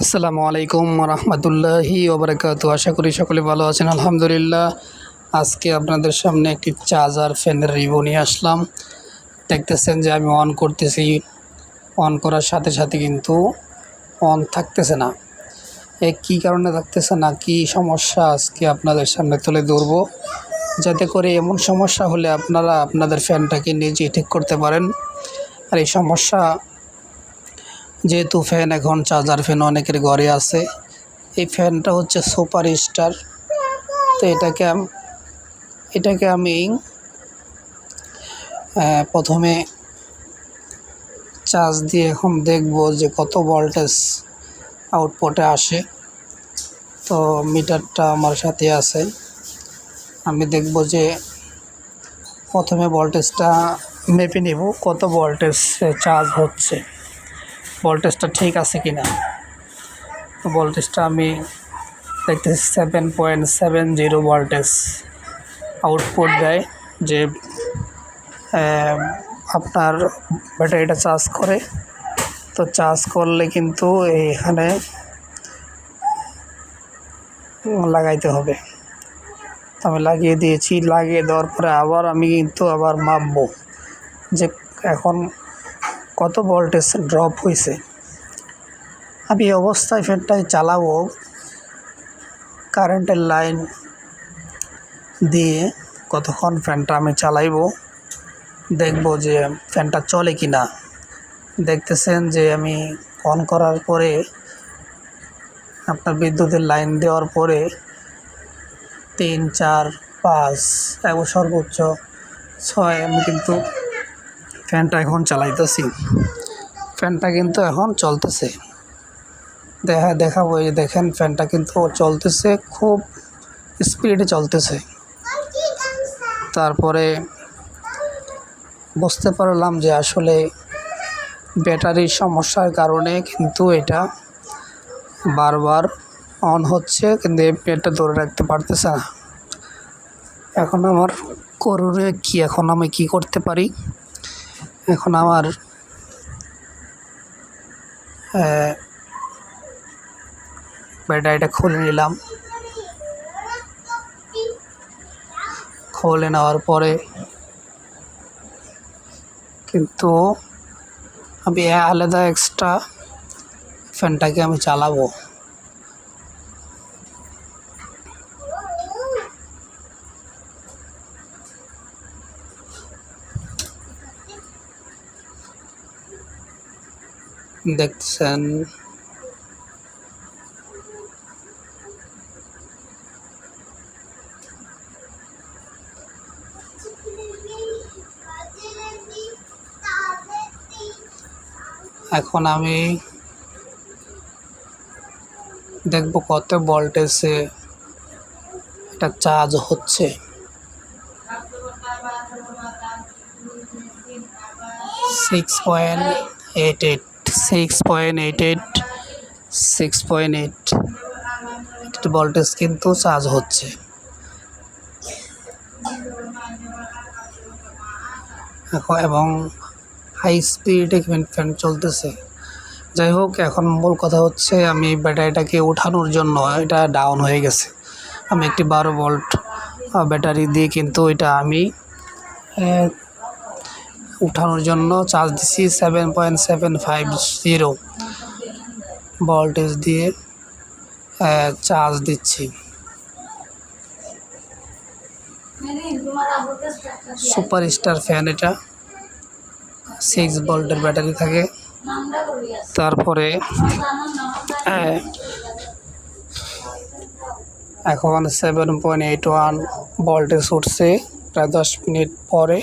আসসালামু আলাইকুম রহমতুল্লাহি ওবরাকাতু। আশা করি সকলে ভালো আছেন, আলহামদুলিল্লাহ। আজকে আপনাদের সামনে একটি চার্জার ফ্যানের রিভিউ নিয়ে আসলাম। দেখতেছেন যে আমি অন করতেছি। অন করার সাথে সাথে কিন্তু অন থাকতেছে না। এ কী কারণে থাকতেছে না, কী সমস্যা আজকে আপনাদের সামনে তুলে ধরবো। যাতে করে এমন সমস্যা হলে আপনারা আপনাদের ফ্যানটাকে নিজেই ঠিক করতে পারেন। আর এই সমস্যা যেহেতু ফ্যান এখন চার্জার ফ্যান অনেকের ঘরে আছে। এই ফ্যানটা হচ্ছে সুপার স্টার তো এটাকে এটাকে আমি প্রথমে চার্জ দিয়ে এখন দেখব যে কত ভোল্টেজ আউটপুটে আসে। তো মিটারটা আমার সাথে আছে। আমি দেখব যে প্রথমে ভোল্টেজটা মেপে নেব, কত ভোল্টেজ চার্জ হচ্ছে। ভোল্টেজটা ঠিক আছে কি না? তো ভোল্টেজটা আমি দেখতেছি seven point seven zero voltage output দেয় যে আপনার ব্যাটারিটা চার্জ করে। তো চার্জ করলে কিন্তু এখানে লাগাইতে হবে। তো আমি লাগিয়ে দিয়েছি, লাগিয়ে দেওয়ার পরে আবার আমি কিন্তু আবার মাপবো। যে এখন কত ভোল্টেজ ড্রপ হয়েছে আমি এই অবস্থায় ফ্যানটাই চালাবো কারেন্টের লাইন দিয়ে কতক্ষণ ফ্যানটা আমি চালাইবো, দেখব যে ফ্যানটা চলে কি না দেখতেছেন যে আমি অন করার পরে, আপনার বিদ্যুতের লাইন দেওয়ার পরে তিন, চার, পাঁচ, এবং সর্বোচ্চ ছয়, আমি কিন্তু ফ্যানটা এখন চালাইতেছি। ফ্যানটা কিন্তু এখন চলতেছে। দেখা, দেখাবো এই দেখেন, ফ্যানটা কিন্তু চলতেছে, খুব স্পিডে চলতেছে। তারপরে বুঝতে পারলাম যে আসলে ব্যাটারির সমস্যার কারণে কিন্তু এটা বারবার অন হচ্ছে, কিন্তু পেটটা ধরে রাখতে পারতেছে না। এখন আমার করুণে কি, এখন আমি কি করতে পারি? এখন আমার ব্যাটারিটা খুলে নিলাম। খুলে নেওয়ার পরে কিন্তু আমি আলাদা এক্সট্রা ফ্যানটাকে আমি চালাবো। দেখছেন। এখন আমি দেখব কত ভোল্টেজে এটা চার্জ হচ্ছে। Six point eight eight six point eight eight six point eight voltage কিন্তু চার্জ হচ্ছে। এবং হাই স্পিডে ফ্যান চলতেছে। যাই হোক, এখন মূল কথা হচ্ছে আমি ব্যাটারিটাকে ওঠানোর জন্য এটা ডাউন হয়ে গেছে। আমি একটি বারো ভোল্ট ব্যাটারি দিয়ে কিন্তু এটা আমি উঠানোর জন্য চার্জ দিচ্ছি seven point seven five zero voltage দিয়ে চার্জ দিচ্ছি। সুপার স্টার ফ্যান এটা। সিক্স ভোল্টের ব্যাটারি থাকে। তারপরে এখন seven point eight one voltage উঠছে, প্রায় দশ মিনিট পরে।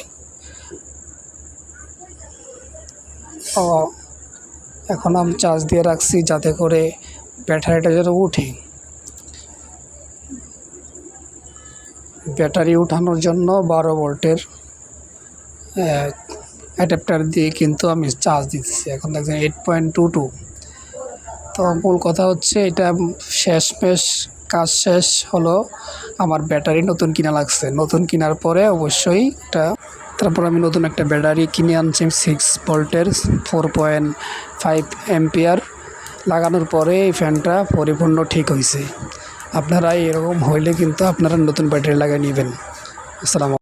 এখন আমি চার্জ দিয়ে রাখছি যাতে করে ব্যাটারিটা যেন উঠে। ব্যাটারি উঠানোর জন্য বারো ভোল্টের অ্যাডাপ্টার দিয়ে কিন্তু আমি চার্জ দিতেছি। এখন দেখছেন এইট পয়েন্ট টু টু তো মূল কথা হচ্ছে এটা শেষমেশ কাজ শেষ হলো। আমার ব্যাটারি নতুন কিনা লাগছে। নতুন কেনার পরে অবশ্যই এটা তারপর আমি নতুন একটা ব্যাটারি কিনে আনছি সিক্স ভোল্টের ফোর পয়েন্ট ফাইভ এম্পিয়ার লাগানোর পরে এই ফ্যানটা পরিপূর্ণ ঠিক হয়েছে আপনারা এরকম হইলে কিন্তু আপনারা নতুন ব্যাটারি লাগিয়ে নেবেন। আসসালামু